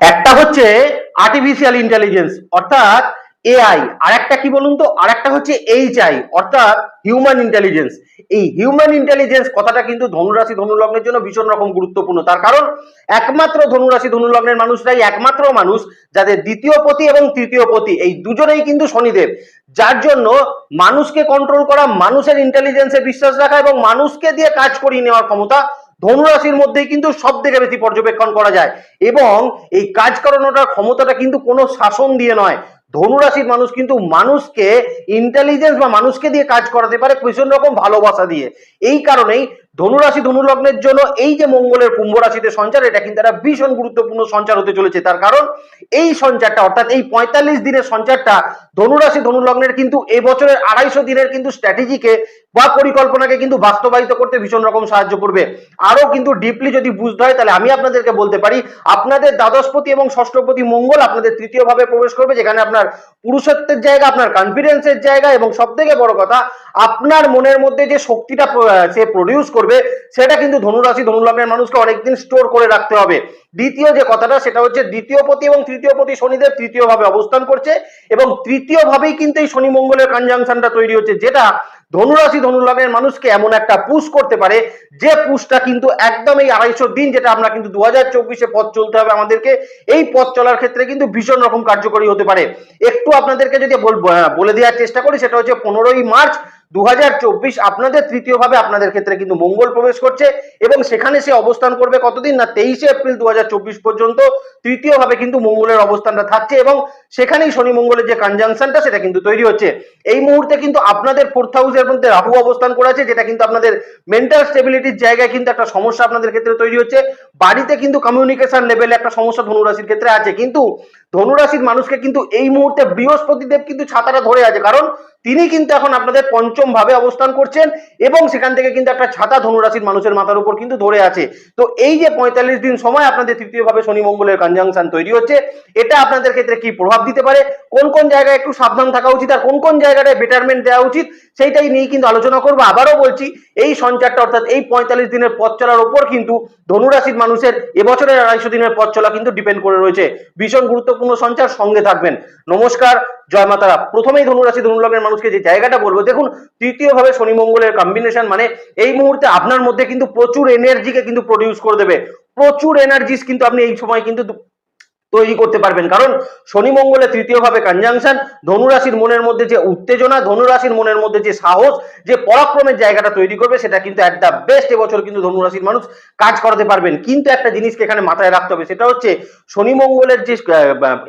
একটা হচ্ছে artificial intelligence অর্থাৎ এআই আর একটা কি বলুন তো? আর একটা হচ্ছে এইচআই অর্থাৎ হিউম্যান ইন্টেলিজেন্স এই হিউম্যান ইন্টেলিজেন্স কথাটা কিন্তু ধনুরাশি ধনুলগ্নের জন্য ভীষণ রকম গুরুত্বপূর্ণ। তার কারণ, একমাত্র ধনুরাশি ধনুলগ্নের মানুষরাই একমাত্র মানুষ যাদের দ্বিতীয় পতি এবং তৃতীয় পতি, এই দুজনেই কিন্তু শনিদেব। যার জন্য মানুষকে কন্ট্রোল করা, মানুষের ইন্টেলিজেন্সে বিশ্বাস রাখা এবং মানুষকে দিয়ে কাজ করিয়ে নেওয়ার ক্ষমতা ধনুরাশির মধ্যেই কিন্তু সব থেকে বেশি পর্যবেক্ষণ করা যায়। এবং এই কাজ করানোটার ক্ষমতাটা কিন্তু কোনো শাসন দিয়ে নয়। ধনুরাশির মানুষ কিন্তু মানুষকে ইন্টেলিজেন্স বা মানুষকে দিয়ে কাজ করাতে পারে, ভীষণ রকম ভালোবাসা দিয়ে। এই কারণেই ধনুরাশি ধনুলগ্নের জন্য এই যে মঙ্গলের কুম্ভ রাশিতে সঞ্চার, এটা কিন্তু একটা ভীষণ গুরুত্বপূর্ণ সঞ্চার হতে চলেছে। তার কারণ এই সঞ্চারটা, অর্থাৎ এই পঁয়তাল্লিশ দিনের সঞ্চারটা ধনুরাশি ধনুলগ্নের কিন্তু এবছরের আড়াইশো দিনের কিন্তু স্ট্র্যাটেজিকে বা পরিকল্পনাকে কিন্তু বাস্তবায়িত করতে ভীষণ রকম সাহায্য করবে। আরও কিন্তু ডিপলি যদি বুঝতে হয়, তাহলে আমি আপনাদেরকে বলতে পারি, আপনাদের দ্বাদশপতি এবং ষষ্ঠপতি মঙ্গল আপনাদের তৃতীয় ভাবে প্রবেশ করবে, যেখানে আপনার পুরুষত্বের জায়গা, আপনার কনফিডেন্সের জায়গা এবং সব থেকে বড় কথা, আপনার মনের মধ্যে যে শক্তিটা সে প্রডিউস করবে সেটা কিন্তু ধনুরাশি, ধনুলগ্নের মানুষকে অনেকদিন স্টোর করে রাখতে হবে। দ্বিতীয় যে কথাটা, সেটা হচ্ছে দ্বিতীয় পতি এবং তৃতীয় পতি শনিদেব তৃতীয় ভাবে অবস্থান করছে এবং তৃতীয় ভাবেই কিন্তু এই শনি মঙ্গলের কনজাংশনটা তৈরি হচ্ছে, যেটা ধনুরাশি, ধনুলগ্নের মানুষকে এমন একটা পুশ করতে পারে, যে পুশটা কিন্তু একদম এই আড়াইশো দিন, যেটা আমরা কিন্তু দু হাজার চব্বিশে পথ চলতে হবে আমাদেরকে, এই পথ চলার ক্ষেত্রে কিন্তু ভীষণ রকম কার্যকরী হতে পারে। একটু আপনাদেরকে যদি বলে দেওয়ার চেষ্টা করি, সেটা হচ্ছে পনেরোই মার্চ দু হাজার চব্বিশ আপনাদের তৃতীয় ভাবে আপনাদের ক্ষেত্রে কিন্তু মঙ্গল প্রবেশ করছে এবং সেখানে সে অবস্থান করবে কতদিন? না, তেইশে এপ্রিল দু হাজার চব্বিশ পর্যন্ত তৃতীয় ভাবে কিন্তু মঙ্গলের অবস্থানটা থাকছে এবং সেখানেই শনি মঙ্গলের যে কনজাংশনটা সেটা কিন্তু তৈরি হচ্ছে। এই মুহূর্তে কিন্তু আপনাদের ফোর্থ হাউসের মধ্যে রাহু অবস্থান করে আছে, যেটা কিন্তু আপনাদের মেন্টাল স্টেবিলিটির জায়গায় কিন্তু একটা সমস্যা আপনাদের ক্ষেত্রে তৈরি হচ্ছে। বাড়িতে কিন্তু কমিউনিকেশন লেভেলে একটা সমস্যা ধনুরাশির ক্ষেত্রে আছে। কিন্তু ধনুরাশির মানুষকে কিন্তু এই মুহূর্তে বৃহস্পতিদেব কিন্তু ছাতাটা ধরে আছে। কারণ তিনি কিন্তু এখন আপনাদের পঞ্চম ভাবে অবস্থান করছেন এবং সেখান থেকে কিন্তু একটা ছাতা ধনুরাশির মানুষের মাথার উপর কিন্তু ধরে আছে। তো এই যে পঁয়তাল্লিশ দিন সময় আপনাদের তৃতীয় ভাবে শনি মঙ্গলের কনজাংশন তৈরি হচ্ছে, এটা আপনাদের ক্ষেত্রে কি প্রভাব দিতে পারে? কোন কোন জায়গায় একটু সাবধান থাকা উচিত আর কোন কোন জায়গাটায় বেটারমেন্ট দেওয়া উচিত সেইটাই নিয়ে কিন্তু আলোচনা করব। আবারও বলছি, এই সঞ্চারটা অর্থাৎ এই পঁয়তাল্লিশ দিনের পথ চলার উপর কিন্তু ধনুরাশির মানুষের এবছরের আড়াইশো দিনের পথ চলা কিন্তু ডিপেন্ড করে রয়েছে। ভীষণ গুরুত্বপূর্ণ সঞ্চার সঙ্গে থাকবেন। নমস্কার জয় মাতারা। প্রথমেই ধনুরাশি ধনুলগ্নের মানুষকে যে জায়গাটা বলব, দেখুন তৃতীয় ভাবে শনি মঙ্গলের কম্বিনেশন মানে এই মুহূর্তে আপনার মধ্যে কিন্তু প্রচুর এনার্জিকে কিন্তু প্রডিউস করে দেবে। প্রচুর এনার্জিস কিন্তু আপনি এই সময় কিন্তু তৈরি করতে পারবেন। কারণ শনি মঙ্গলে তৃতীয় ভাবে কনজাংশন ধনুরাশির মনের মধ্যে যে উত্তেজনা, ধনুরাশির মনের মধ্যে যে সাহস, যে পরাক্রমের জায়গাটা তৈরি করবে, সেটা কিন্তু অ্যাট দ্য বেস্ট এবছর কিন্তু ধনুরাশির মানুষ কাজ করাতে পারবেন। কিন্তু একটা জিনিসকে এখানে মাথায় রাখতে হবে, সেটা হচ্ছে শনি মঙ্গলের যে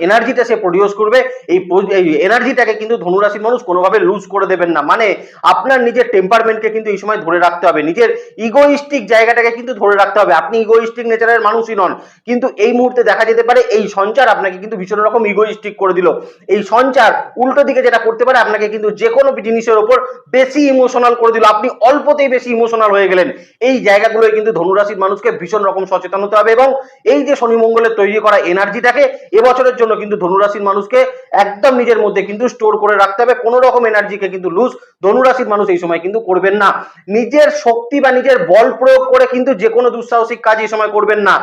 এনার্জিটা সে প্রডিউস করবে, এই এই এনার্জিটাকে কিন্তু ধনুরাশির মানুষ কোনোভাবে লুজ করে দেবেন না। মানে আপনার নিজের টেম্পারমেন্টকে কিন্তু এই সময় ধরে রাখতে হবে। নিজের ইগোইস্টিক জায়গাটাকে কিন্তু ধরে রাখতে হবে। আপনি ইগোইস্টিক নেচারের মানুষই নন। কিন্তু এই মুহূর্তে দেখা যেতে পারে, এই সঞ্চার আপনাকে কিন্তু ভীষণ রকম ইগোইস্টিক করে দিল। এই সঞ্চার উল্টো দিকে যেটা করতে পারে, আপনাকে কিন্তু যে কোনো জিনিসের ওপর বেশি ইমোশনাল করে দিল। আপনি অল্পতেই বেশি ইমোশনাল হয়ে গেলেন। এই জায়গাগুলোয় কিন্তু ধনুরাশির মানুষকে ভীষণ রকম সচেতন হতে হবে এবং এই যে শনি মঙ্গলের তৈরি করা এনার্জিটাকে এবছরের জন্য কিন্তু ধনুরাশির মানুষকে একদম নিজের মধ্যে কিন্তু স্টোর করে রাখতে হবে। কোনো রকম এনার্জিকে কিন্তু লুজ ধনুরাশির মানুষ এই সময় কিন্তু করবেন না। নিজের শক্তি বা নিজের বল প্রয়োগ করে কিন্তু যে কোনো দুঃসাহসিক কাজ এই সময় করবেন না।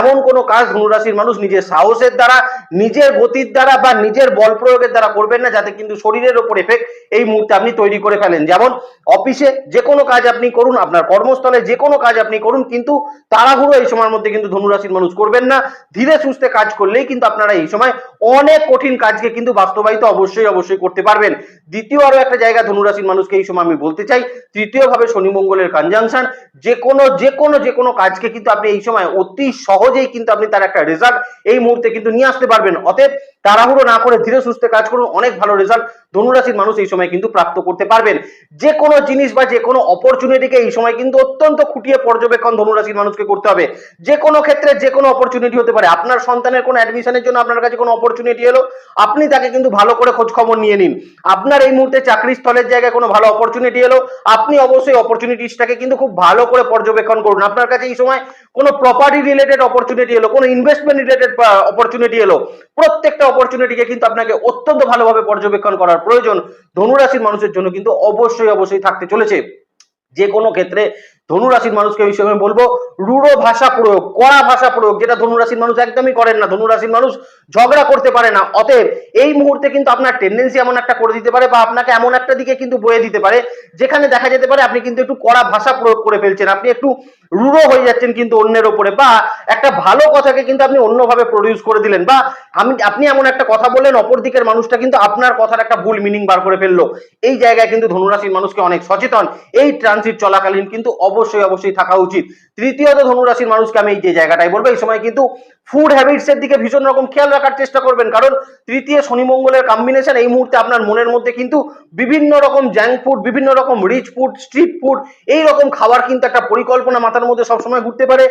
এমন কোনো কাজ ধনুরাশির মানুষ নিজের সাহসের দ্বারা, নিজের গতির দ্বারা বা নিজের বল প্রয়োগের দ্বারা করবেন না, যাতে কিন্তু শরীরের ওপর এফেক্ট এই মুহূর্তে আপনি তৈরি করে ফেলেন। যেমন অফিসে যে কোনো কাজ আপনি করুন, আপনার কর্মস্থলে যে কোনো কাজ আপনি করুন, কিন্তু তাড়াহুড়ো এই সময়ের মধ্যে কিন্তু ধনুরাশির মানুষ করবেন না। ধীরে সুস্থে কাজ করলেই কিন্তু আপনারা এই সময় অনেক কঠিন কাজকে কিন্তু বাস্তবায়িত অবশ্যই অবশ্যই করতে পারবেন। দ্বিতীয় আরও একটা জায়গা ধনুরাশির মানুষকে এই সময় আমি বলতে চাই তৃতীয় ভাবে শনি মঙ্গলের কনজাংশন যে কোনো যে কোনো যে কোনো কাজকে কিন্তু আপনি এই সময় অতি সহজেই কিন্তু আপনি তার একটা রেজাল্ট এই মুহূর্তে কিন্তু নিয়ে আসতে পারবেন। অতএব তাড়াহুড়ো না করে ধীরে সুস্থে কাজ করুন, অনেক ভালো রেজাল্ট ধনুরাশির মানুষ এই সময় কিন্তু প্রাপ্ত করতে পারবেন। যে কোনো জিনিস বা যে কোনো অপরচুনিটিকে এই সময় কিন্তু অত্যন্ত খুঁটিয়ে পর্যবেক্ষণ ধনুরাশির মানুষকে করতে হবে। যে কোনো ক্ষেত্রে যে কোনো অপরচুনিটি হতে পারে। আপনার সন্তানের কোনো অ্যাডমিশনের জন্য আপনার কাছে কোনো অপরচুনিটি এলো, আপনি তাকে কিন্তু ভালো করে খোঁজ খবর নিয়ে নিন। আপনার এই মুহূর্তে চাকরি স্থলের জায়গায় কোনো ভালো অপরচুনিটি এলো, আপনি অবশ্যই অপরচুনিটিসটাকে কিন্তু খুব ভালো করে পর্যবেক্ষণ করুন। আপনার কাছে এই সময় কোনো প্রপার্টি রিলেটেড অপরচুনিটি এলো, কোনো ইনভেস্টমেন্ট রিলেটেড অপরচুনিটি এলো। প্রত্যেকটা অপরচুনিটিকে কিন্তু আপনাকে অত্যন্ত ভালোভাবে পর্যবেক্ষণ করার প্রয়োজন। ধনুরাশির মানুষের জন্য কিন্তু অবশ্যই অবশ্যই থাকতে চলেছে। যে কোনো ক্ষেত্রে ধনুরাশির মানুষকে এই সময় বলব, রূঢ় ভাষা প্রয়োগ, কড়া ভাষা প্রয়োগ, যেটা ধনুরাশির মানুষ একদমই করেন না, ধনুরাশির মানুষ ঝগড়া করতে পারে না। অতএব এই মুহূর্তে কিন্তু আপনার টেন্ডেন্সি এমন একটা করে দিতে পারে বা আপনাকে এমন একটা দিকে কিন্তু বয়ে দিতে পারে, যেখানে দেখা যেতে পারে আপনি কিন্তু একটু কড়া ভাষা প্রয়োগ করে ফেলছেন। আপনি একটু রূঢ় হয়ে যাচ্ছেন কিন্তু অন্যের ওপরে বা একটা ভালো কথাকে কিন্তু আপনি অন্যভাবে প্রডিউস করে দিলেন বা আমি, আপনি এমন একটা কথা বললেন, অপর দিকের মানুষটা কিন্তু আপনার কথার একটা ভুল মিনিং বার করে ফেলল। এই জায়গায় কিন্তু ধনুরাশির মানুষকে অনেক সচেতন। এই ট্রানজিট চলাকালীন কিন্তু অবশ্যই অবশ্যই থাকা উচিত। তৃতীয়ত ধনুরাশির মানুষকে আমি এই যে জায়গাটাই বলব, এই সময় কিন্তু ফুড হ্যাবিটস এর দিকে ভীষণ রকম খেয়াল রাখার চেষ্টা করবেন। কারণ তৃতীয় শনি মঙ্গলের কম্বিনেশন এই মুহূর্তে আপনার মনের মধ্যে কিন্তু বিভিন্ন রকম জ্যাঙ্ক ফুড বিভিন্ন রকম রিচ ফুড স্ট্রিট ফুড এই রকম খাবার কিন্তু একটা পরিকল্পনা মাথার মধ্যে সবসময় ঘুরতে পারে।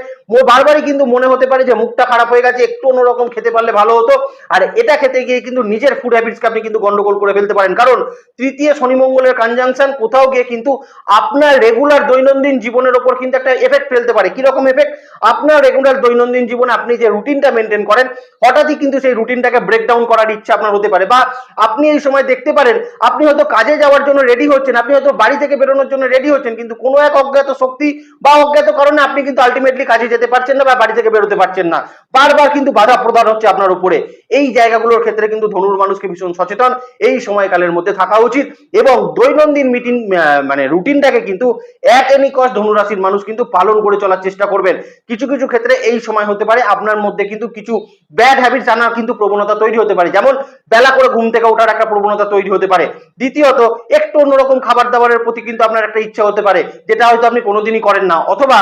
বারবারই কিন্তু মনে হতে পারে যে মুখটা খারাপ হয়ে গেছে, একটু অন্যরকম খেতে পারলে ভালো হতো। আর এটা খেতে গিয়ে কিন্তু নিজের ফুড হ্যাবিটসকে আপনি কিন্তু গন্ডগোল করে ফেলতে পারেন। কারণ তৃতীয় শনি মঙ্গলের কনজাংশন কোথাও গিয়ে কিন্তু আপনার রেগুলার দৈনন্দিন জীবনের ওপর কিন্তু একটা এফেক্ট ফেলতে পারে। কীরকম এফেক্ট আপনার রেগুলার দৈনন্দিন জীবনে আপনি যে রুটিনটা মেনটেন করেন। হঠাৎই কিন্তু সেই রুটিনটাকে ব্রেকডাউন করার ইচ্ছা আপনার হতে পারে বা আপনি এই সময় দেখতে পারেন, আপনি হয়তো কাজে যাওয়ার জন্য রেডি হচ্ছেন, আপনি হয়তো বাড়ি থেকে বেরোনোর জন্য রেডি হচ্ছেন, কিন্তু কোনো এক অজ্ঞাত শক্তি বা অজ্ঞাত কারণে আপনি কিন্তু আলটিমেটলি কাজে যেতে পারছেন না বা বাড়ি থেকে বেরোতে পারছেন না। বারবার কিন্তু বাধা প্রদান হচ্ছে আপনার উপরে। এই জায়গাগুলোর ক্ষেত্রে কিন্তু ধনুর মানুষকে ভীষণ সচেতন। এই সময়কালের মধ্যে থাকা উচিত এবং দৈনন্দিন মিটিং মানে রুটিনটাকে কিন্তু এক এনি কস ধনুরাশির মানুষ কিন্তু পালন করে চলার চেষ্টা করবেন। কিছু কিছু ক্ষেত্রে এই সময় হতে পারে আপনার মধ্যে কিন্তু কিছু ব্যাড হ্যাবিটস আনার কিন্তু প্রবণতা তৈরি হতে পারে। যেমন বেলা করে ঘুম থেকে ওঠার একটা প্রবণতা তৈরি হতে পারে। দ্বিতীয়ত, একটু অন্যরকম খাবার দাবারের প্রতি কিন্তু আপনার একটা ইচ্ছা হতে পারে, যেটা হয়তো আপনি কোনোদিনই করেন না। অথবা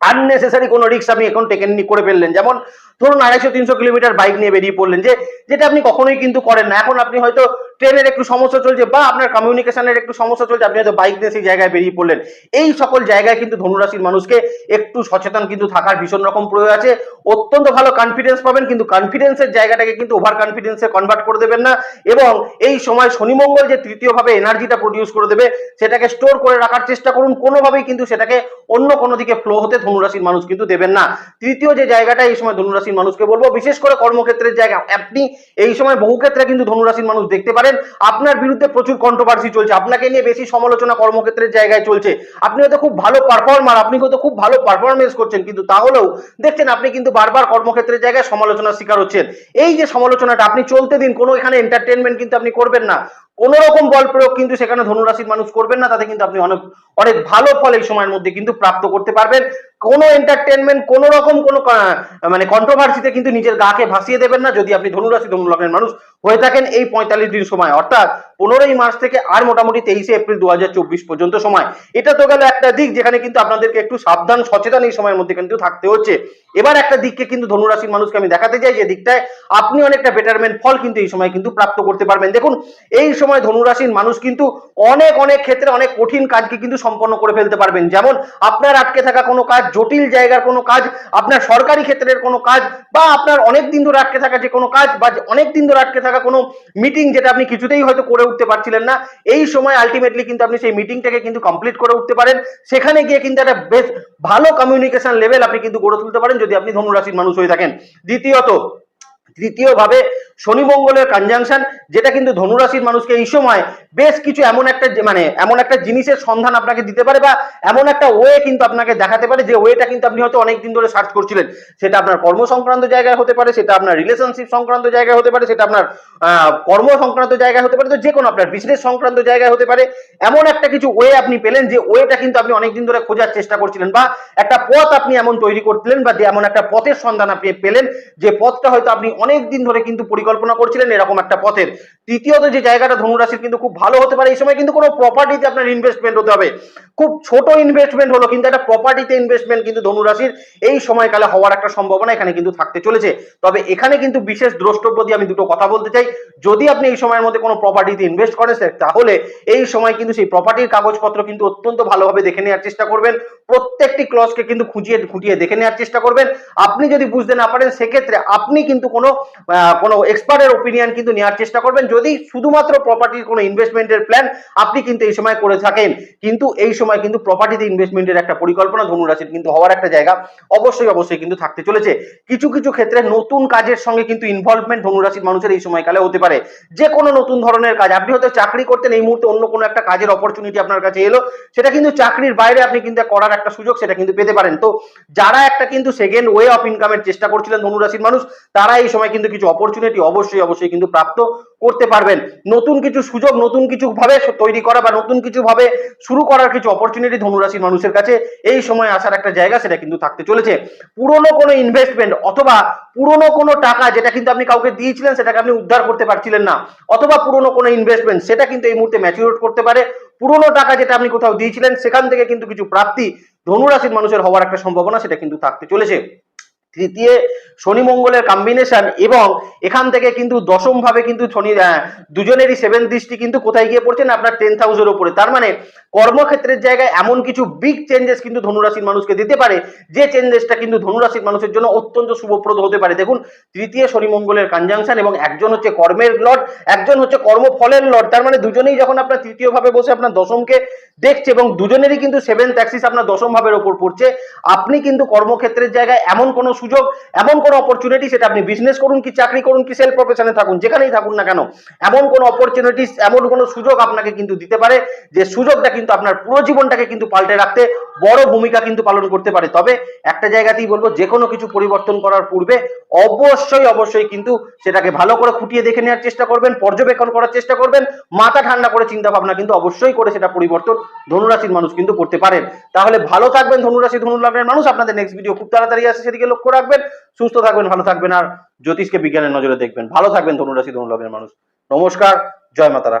আননেসেসারি কোনো রিক্স আপনি এখন টেকেননি করে ফেললেন। যেমন ধরুন আড়াইশো, তিনশো কিলোমিটার বাইক নিয়ে বেরিয়ে পড়লেন যে, যেটা আপনি কখনোই কিন্তু করেন না। এখন আপনি হয়তো ট্রেনের একটু সমস্যা চলছে বা আপনার কমিউনিকেশনের একটু সমস্যা চলছে, আপনি হয়তো বাইক নিয়ে সেই জায়গায় বেরিয়ে পড়লেন। এই সকল জায়গায় কিন্তু ধনুরাশির মানুষকে একটু সচেতন কিন্তু থাকার ভীষণ রকম প্রয়োগ আছে। অত্যন্ত ভালো কনফিডেন্স পাবেন, কিন্তু কনফিডেন্সের জায়গাটাকে কিন্তু ওভার কনফিডেন্সে কনভার্ট করে দেবেন না। এবং এই সময় শনিমঙ্গল যে তৃতীয়ভাবে এনার্জিটা প্রডিউস করে দেবে, সেটাকে স্টোর করে রাখার চেষ্টা করুন। কোনোভাবেই কিন্তু সেটাকে অন্য কোনো দিকে ফ্লো হতে ধনুরাশির মানুষ কিন্তু দেবেন না। তৃতীয় যে জায়গাটা, এই সময় ধনুরাশির মানুষকে বলব, বিশেষ করে কর্মক্ষেত্রের জায়গা। আপনি এই সময় বহু ক্ষেত্রে কিন্তু ধনুরাশির মানুষ দেখতে পারেন, আপনার বিরুদ্ধে প্রচুর কন্ট্রোভার্সি চলছে, আপনাকে নিয়ে বেশি সমালোচনা কর্মক্ষেত্রের জায়গায় চলছে। আপনি হয়তো খুব ভালো পারফর্মার আপনি হয়তো খুব ভালো পারফরমেন্স করছেন, কিন্তু তাহলেও দেখছেন আপনি কিন্তু বারবার কর্মক্ষেত্রের জায়গায় সমালোচনার শিকার হচ্ছেন। এই যে সমালোচনাটা, আপনি চলতে দিন, কোনো এখানে এন্টারটেনমেন্ট কিন্তু আপনি করবেন না। কোন রকম বল প্রয়োগ কিন্তু সেখানে ধনুরাশির মানুষ করবেন না, তাতে কিন্তু আপনি অনেক অনেক ভালো ফল এই সময়ের মধ্যে কিন্তু প্রাপ্ত করতে পারবেন। কোনো এন্টারটেনমেন্ট কোন রকম কোনো মানে কন্ট্রোভার্সিতে কিন্তু নিজের গাকে ভাসিয়ে দেবেন না, যদি আপনি ধনুরাশি ধনুলগ্নের মানুষ হয়ে থাকেন এই পঁয়তাল্লিশ দিন সময়। অর্থাৎ পনেরোই মার্চ থেকে আর মোটামুটি তেইশে এপ্রিল দু হাজার চব্বিশ পর্যন্ত সময়। এটা তো গেল একটা দিক যেখানে কিন্তু আপনাদেরকে একটু সাবধান, সচেতন এই সময়ের মধ্যে কিন্তু থাকতে হচ্ছে। এবার একটা দিককে কিন্তু ধনুরাশির মানুষকে আমি দেখাতে চাই যে দিকটায় আপনি অনেকটা বেটারমেন্ট ফল কিন্তু এই সময় কিন্তু প্রাপ্ত করতে পারবেন। দেখুন, এই সময় ধনুরাশির মানুষ কিন্তু অনেক অনেক ক্ষেত্রে অনেক কঠিন কাজকে কিন্তু সম্পন্ন করে ফেলতে পারবেন। যেমন, আপনার আটকে থাকা কোনো কাজ, জটিল জায়গার কোনো কাজ, আপনার সরকারি ক্ষেত্রের কোনো কাজ, বা আপনার অনেক দিন ধরে আটকে থাকা যে কোনো কাজ, বা অনেক দিন ধরে আটকে থাকা কোনো মিটিং যেটা আপনি কিছুতেই হয়তো করে উঠতে পারছিলেন না। এই সময় আলটিমেটলি কিন্তু আপনি সেই মিটিংটাকে কিন্তু কমপ্লিট করে উঠতে পারেন। সেখানে গিয়ে কিন্তু একটা বেশ ভালো কমিউনিকেশন লেভেল আপনি কিন্তু গড়ে তুলতে পারেন, যদি আপনি ধনুরাশির মানুষ হয়ে থাকেন। দ্বিতীয়ত তৃতীয়ভাবে শনি মঙ্গলের কনজাংশন যেটা কিন্তু ধনুরাশির মানুষকে এই সময় বেশ কিছু এমন একটা মানে এমন একটা জিনিসের সন্ধান আপনাকে দিতে পারে বা এমন একটা ওয়ে কিন্তু আপনাকে দেখাতে পারে যে ওয়েটা কিন্তু আপনি হয়তো অনেক দিন ধরে সার্চ করছিলেন। সেটা আপনার কর্ম সংক্রান্ত জায়গায় হতে পারে, সেটা আপনার রিলেশনশিপ সংক্রান্ত জায়গায় হতে পারে, সেটা আপনার কর্ম সংক্রান্ত জায়গায় হতে পারে, তো যে কোনো আপনার বিজনেস সংক্রান্ত জায়গায় হতে পারে। এমন একটা কিছু ওয়ে আপনি পেলেন যে ওয়েটা কিন্তু আপনি অনেকদিন ধরে খোঁজার চেষ্টা করছিলেন বা একটা পথ আপনি এমন তৈরি করছিলেন বা এমন একটা পথের সন্ধান আপনি পেলেন যে পথটা হয়তো আপনি অনেকদিন ধরে কিন্তু পরিকল্পনা করছিলেন এরকম একটা পথের। তৃতীয়ত যে জায়গাটা ধনুরাশির কিন্তু খুব ভালো হতে পারে, এই সময় কিন্তু কোনো প্রপার্টিতে আপনার ইনভেস্টমেন্ট হতে হবে। খুব ছোট ইনভেস্টমেন্ট হলো, কিন্তু একটা প্রপার্টিতে ইনভেস্টমেন্ট কিন্তু ধনুরাশির এই সময়কালে হওয়ার একটা সম্ভাবনা এখানে কিন্তু থাকতে চলেছে। তবে এখানে কিন্তু বিশেষ দ্রষ্টব্য দিয়ে আমি দুটো কথা বলতে চাই। যদি আপনি এই সময়ের মধ্যে কোনো প্রপার্টিতে ইনভেস্ট করেন তাহলে এই সময় কিন্তু সেই প্রপার্টির কাগজপত্র কিন্তু অত্যন্ত ভালোভাবে দেখে নেওয়ার চেষ্টা করবেন। প্রত্যেকটি ক্লসকে কিন্তু খুঁজিয়ে, খুঁটিয়ে দেখে নেওয়ার চেষ্টা করবেন। আপনি যদি বুঝতে না পারেন, সেক্ষেত্রে আপনি কিন্তু কোনো কোনো এক্সপার্টের ওপিনিয়ন কিন্তু নেওয়ার চেষ্টা করবেন। যদি শুধুমাত্র প্রপার্টির কোনো ইনভেস্টমেন্টের প্ল্যান আপনি কিন্তু এই সময় করে থাকেন, কিন্তু এই সময় কিন্তু প্রপার্টিতে ইনভেস্টমেন্টের একটা পরিকল্পনা ধনুরাশির কিন্তু হওয়ার একটা জায়গা অবশ্যই অবশ্যই কিন্তু থাকতে চলেছে। কিছু কিছু ক্ষেত্রে নতুন কাজের সঙ্গে কিন্তু ইনভলভমেন্ট ধনুরাশির মানুষের এই সময়কালে হতে পারে। যে কোনো নতুন ধরনের কাজ, আপনি হয়তো চাকরি করতেন, এই মুহূর্তে অন্য কোনো একটা কাজের অপরচুনিটি আপনার কাছে এলো, সেটা কিন্তু চাকরির বাইরে আপনি কিন্তু করার একটা সুযোগ সেটা কিন্তু পেতে পারেন। তো যারা একটা কিন্তু সেকেন্ড ওয়ে অফ ইনকামের চেষ্টা করছিলেন ধনুরাশির মানুষ, তারা এই সময় কিন্তু কিছু অপরচুনিটি অবশ্যই অবশ্যই কিন্তু প্রাপ্ত করতে পারবেন। নতুন কিছু সুযোগ, নতুন কিছু ভাবে তৈরি করা বা নতুন কিছু ভাবে শুরু করার কিছু অপরচুনিটি ধনুরাশির মানুষের কাছে এই সময় আসার একটা জায়গা সেটা কিন্তু থাকতে চলেছে। পুরনো কোনো ইনভেস্টমেন্ট অথবা পুরনো কোনো টাকা যেটা কিন্তু আপনি কাউকে দিয়েছিলেন, সেটাকে আপনি উদ্ধার করতে পারছিলেন না, অথবা পুরনো কোনো ইনভেস্টমেন্ট সেটা কিন্তু এই মুহূর্তে ম্যাচিউর করতে পারে। পুরনো টাকা যেটা আপনি কোথাও দিয়েছিলেন, সেখান থেকে কিন্তু কিছু প্রাপ্তি ধনুরাশির মানুষের হওয়ার একটা সম্ভাবনা সেটা কিন্তু থাকতে চলেছে। তৃতীয় শনি মঙ্গলের কম্বিনেশন এবং এখান থেকে কিন্তু দশম ভাবে কিন্তু শনি দুজনেরই সেভেন দৃষ্টি কিন্তু কোথায় গিয়ে পড়ছে না আপনার টেন হাউসের উপরে। তার মানে কর্মক্ষেত্রের জায়গায় এমন কিছু বিগ চেঞ্জেস কিন্তু ধনুরাশির মানুষকে দিতে পারে। যে চেঞ্জেসটা কিন্তু ধনুরাশির মানুষের জন্য অত্যন্ত শুভপ্রদ হতে পারে। দেখুন, তৃতীয় শনি মঙ্গলের কনজাংশন এবং একজন হচ্ছে কর্মের লর্ড, একজন হচ্ছে কর্মফলের লর্ড। তার মানে দুজনেই যখন আপনার তৃতীয় ভাবে বসে আপনার দশমকে দেখছে এবং দুজনেরই কিন্তু সেভেন্থ অ্যাক্সিস আপনার দশম ভাবের ওপর পড়ছে। আপনি কিন্তু কর্মক্ষেত্রের জায়গায় এমন কোনো সুযোগ, এমন কোনো অপরচুনিটি সেটা আপনি বিজনেস করুন কি, চাকরি করুন কি সেলফ প্রফেশনে থাকুন, যেখানেই থাকুন না কেন, এমন কোনো অপরচুনিটিস এমন কোনো সুযোগ আপনাকে কিন্তু দিতে পারে যে সুযোগটা কিন্তু আপনার পুরো জীবনটাকে কিন্তু পাল্টে রাখতে বড় ভূমিকা কিন্তু পালন করতে পারে। তবে একটা জায়গাতেই বলব যে কোনো কিছু পরিবর্তন করার পূর্বে অবশ্যই অবশ্যই কিন্তু সেটাকে ভালো করে খুঁটিয়ে দেখে নেওয়ার চেষ্টা করবেন, পর্যবেক্ষণ করার চেষ্টা করবেন, মাথা ঠান্ডা করে চিন্তা ভাবনা কিন্তু অবশ্যই করে সেটা পরিবর্তন ধনুরাশির মানুষ কিন্তু করতে পারেন। তাহলে ভালো থাকবেন ধনুরাশি ধনুলগ্নের মানুষ। আপনাদের নেক্সট ভিডিও খুব তাড়াতাড়ি আসে, সেদিকে লক্ষ্য রাখবেন। সুস্থ থাকবেন, ভালো থাকবেন। আর জ্যোতিষকে বিজ্ঞানের নজরে দেখবেন। ভালো থাকবেন ধনুরাশি ধনুলগ্নের মানুষ। নমস্কার, জয় মাতারা।